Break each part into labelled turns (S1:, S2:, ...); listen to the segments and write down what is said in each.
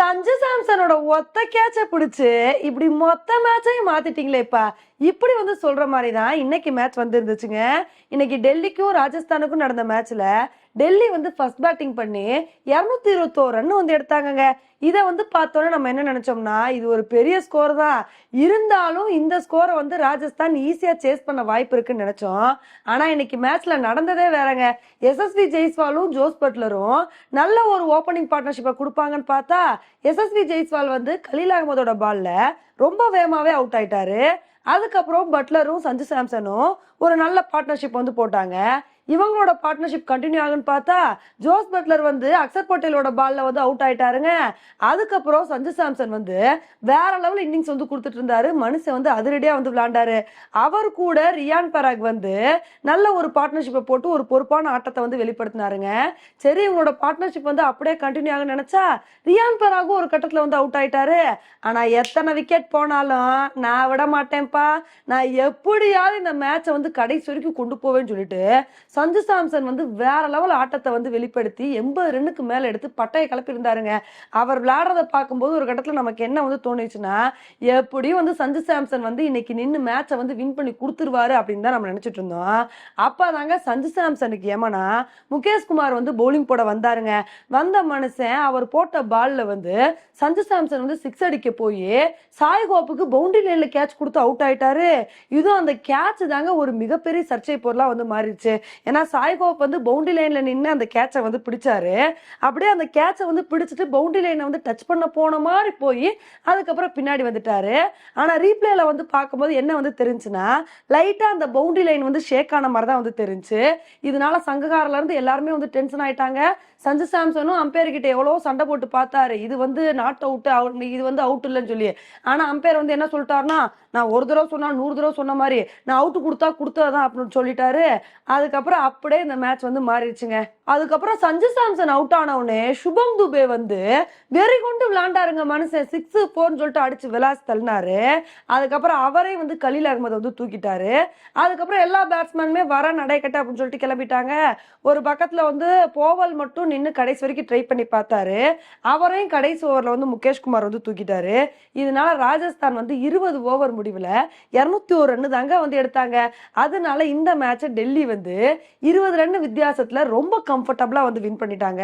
S1: சஞ்சு சாம்சனோட ஒத்த கேட்ச பிடிச்சு இப்படி மொத்த மேட்சையும் மாத்திட்டீங்களேப்பா இப்படி வந்து சொல்ற மாதிரி தான் இன்னைக்கு மேட்ச் வந்து இருந்துச்சுங்க இன்னைக்கு டெல்லிக்கும் ராஜஸ்தானுக்கும் நடந்த மேட்ச்ல டெல்லி வந்து ஃபர்ஸ்ட் பேட்டிங் பண்ணி இரநூத்தி இருபத்தோரு ரன் வந்து எடுத்தாங்கங்க. இதை வந்து பார்த்தோன்னே நம்ம என்ன நினச்சோம்னா இது ஒரு பெரிய ஸ்கோர் தான். இருந்தாலும் இந்த ஸ்கோரை வந்து ராஜஸ்தான் ஈஸியாக சேஸ் பண்ண வாய்ப்பு இருக்குன்னு நினச்சோம். ஆனால் இன்னைக்கு மேட்ச்சில் நடந்ததே வேறங்க. எஸ்எஸ்வி ஜெய்ஸ்வாலும் ஜோஸ் பட்லரும் நல்ல ஒரு ஓப்பனிங் பார்ட்னர்ஷிப்பை கொடுப்பாங்கன்னு பார்த்தா எஸ்எஸ்வி ஜெய்ஸ்வால் வந்து கலீல் அகமதோட பாலில் ரொம்ப வேகமாகவே அவுட் ஆயிட்டாரு. அதுக்கப்புறம் பட்லரும் சஞ்சு சாம்சனும் ஒரு நல்ல பார்ட்னர்ஷிப் வந்து போட்டாங்க. இவங்களோட பார்ட்னர்ஷிப் கண்டினியூ ஆகுன்னு பார்த்தா ஜோஸ் பட்லர் வந்து அக்சர் பட்டேலோட பால்ல வந்து அவுட் ஆயிட்டாருங்க. அதுக்கப்புறம் சஞ்சு சாம்சன் வந்து வேற லெவல் இன்னிங்ஸ் வந்து கொடுத்துட்டு இருந்தாரு. மனுஷன் வந்து அதிரடியா வந்து விளையாண்டாரு. அவர் கூட ரியான் பராக் வந்து நல்ல ஒரு பார்ட்னர்ஷிப்பை போட்டு ஒரு பொறுப்பான ஆட்டத்தை வந்து வெளிப்படுத்தினாருங்க. சரி இவங்களோட பார்ட்னர்ஷிப் வந்து அப்படியே கண்டினியூ ஆகும்னு நினைச்சா ரியான் பராகும் ஒரு கட்டத்துல வந்து அவுட் ஆயிட்டாரு. ஆனா எத்தனை விக்கெட் போனாலும் நான் விட மாட்டேன்ப்பா. நான் எப்படியாவது இந்த மேட்சை வந்து கடைசி வரைக்கும் கொண்டு போவேன்னு சொல்லிட்டு சஞ்சு சாம்சன் வந்து வேற லெவல் ஆட்டத்தை வந்து வெளிப்படுத்தி எண்பது ரன்னுக்கு மேல எடுத்து பட்டையை கிளப்பிருந்தாருங்க அவர் விளையாடுறத பார்க்கும்போது ஒரு கட்டத்துல நமக்கு என்ன வந்து தோணுச்சுன்னா எப்படியும் வந்து சஞ்சு சாம்சன் வந்து இன்னைக்கு நின்று மேட்சை வந்து வின் பண்ணி கொடுத்துருவாரு அப்படின்னு தான் நம்ம நினைச்சிட்டு இருந்தோம். அப்போ தாங்க சஞ்சு சாம்சனுக்கு ஏமனா முகேஷ் குமார் வந்து பவுலிங் போட வந்தாருங்க. வந்த மனுஷன் அவர் போட்ட பால்ல வந்து சஞ்சு சாம்சன் வந்து சிக்ஸ் அடிக்க போய் சாய் கோப்புக்கு பவுண்டரி லைன்ல கேட்ச் கொடுத்து அவுட் ஆயிட்டாரு. இதுவும் அந்த கேட்ச் தாங்க ஒரு மிகப்பெரிய சர்ச்சை பொருளா வந்து மாறிடுச்சு. ஏன்னா சாய்கோப் வந்து பவுண்டரி லைனில் நின்று அந்த கேட்சை வந்து பிடிச்சாரு. அப்படியே அந்த கேட்சை வந்து பிடிச்சிட்டு பவுண்டரி லைனை வந்து டச் பண்ண போன மாதிரி போய் அதுக்கப்புறம் பின்னாடி வந்துட்டாரு. ஆனால் ரீப்ளேல வந்து பார்க்கும்போது என்ன வந்து தெரிஞ்சுன்னா லைட்டாக அந்த பவுண்டரி லைன் வந்து ஷேக் ஆன மாதிரி தான் வந்து தெரிஞ்சு இதனால சங்ககாரிலேருந்து எல்லாருமே வந்து டென்ஷன் ஆயிட்டாங்க. சஞ்சு சாம்சனும் அம்பேர் கிட்ட எவ்வளோ சண்டை போட்டு பார்த்தாரு. இது வந்து நாட் அவுட் இது வந்து அவுட் இல்லைன்னு சொல்லி. ஆனால் அம்பேர் வந்து என்ன சொல்லிட்டாருன்னா நான் ஒரு தடவை சொன்னா நூறு தடவை சொன்ன மாதிரி நான் அவுட்டு கொடுத்தா கொடுத்ததான் அப்படின்னு சொல்லிட்டாரு. அதுக்கப்புறம் அப்படியே இந்த மேட்ச் வந்து மாறிடுச்சுங்க. அதுக்கப்புறம் சஞ்சு சாம்சன் அவுட் ஆன உடனே சுபம் துபே வந்து வெறி கொண்டு விளாண்டாருங்க மனுஷன். சிக்ஸ் ஃபோர்னு சொல்லிட்டு அடிச்சு விளாஸ் தள்ளினாரு. அதுக்கப்புறம் அவரே வந்து கலீல் அகமது வந்து தூக்கிட்டாரு. அதுக்கப்புறம் எல்லா பேட்ஸ்மேனுமே வர நடைக்கட்ட அப்படின்னு சொல்லிட்டு கிளம்பிட்டாங்க. ஒரு பக்கத்துல வந்து போவல் மட்டும் நின்று கடைசி வரைக்கும் ட்ரை பண்ணி பார்த்தாரு. அவரையும் கடைசி ஓவர்ல வந்து முகேஷ் குமார் வந்து தூக்கிட்டாரு. இதனால ராஜஸ்தான் வந்து இருபது ஓவர் முடிவில் இரநூத்தி ஒரு ரன்னு தாங்க வந்து எடுத்தாங்க. அதனால இந்த மேட்சை டெல்லி வந்து இருபது ரன் வித்தியாசத்தில் ரொம்ப கம்ஃபர்டபுளாக வந்து வின் பண்ணிட்டாங்க.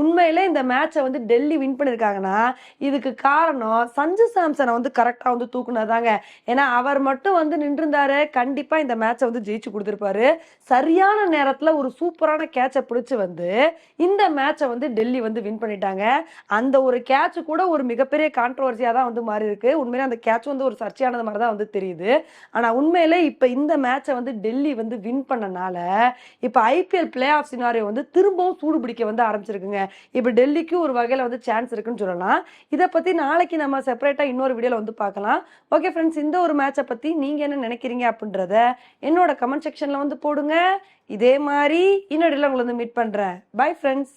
S1: உண்மையிலே இந்த மேட்சை வந்து டெல்லி வின் பண்ணியிருக்காங்கன்னா இதுக்கு காரணம் சஞ்சு சாம்சனை வந்து கரெக்டாக வந்து தூக்குனதாங்க ஏன்னா அவர் மட்டும் வந்து நின்றுந்தாரு கண்டிப்பாக இந்த மேட்சை வந்து ஜெயிச்சு கொடுத்துருப்பாரு. சரியான நேரத்தில் ஒரு சூப்பரான கேட்சை பிடிச்சி வந்து இந்த மேட்சை வந்து டெல்லி வந்து வின் பண்ணிட்டாங்க. அந்த ஒரு கேட்ச் கூட ஒரு மிகப்பெரிய கான்ட்ரவர்சியாக தான் வந்து மாறி இருக்கு உண்மையிலே அந்த கேட்ச் வந்து ஒரு சர்ச்சையானது மாதிரி தான் வந்து தெரியுது. ஆனால் உண்மையிலே இப்போ இந்த மேட்சை வந்து டெல்லி வந்து வின் பண்ணனால இப்போ ஐபிஎல் பிளே ஆஃப் சினாரியோ வந்து திரும்பவும் சூடு பிடிக்க வந்து ஆரம்பிச்சிருக்குங்க. இப்போ டெல்லிக்கு ஒரு வகையில் வந்து சான்ஸ் இருக்குன்னு சொல்லலாம். இதை பற்றி நாளைக்கு நம்ம செப்பரேட்டாக இன்னொரு வீடியோவில் வந்து பார்க்கலாம். ஓகே ஃப்ரெண்ட்ஸ் இந்த ஒரு மேட்சை பற்றி நீங்க என்ன நினைக்கிறீங்க அப்படின்றத என்னோட கமெண்ட் செக்ஷனில் வந்து போடுங்க. இதே மாதிரி இன்னொரு உங்களை வந்து மீட் பண்ணுறேன் பை ஃப்ரெண்ட்ஸ்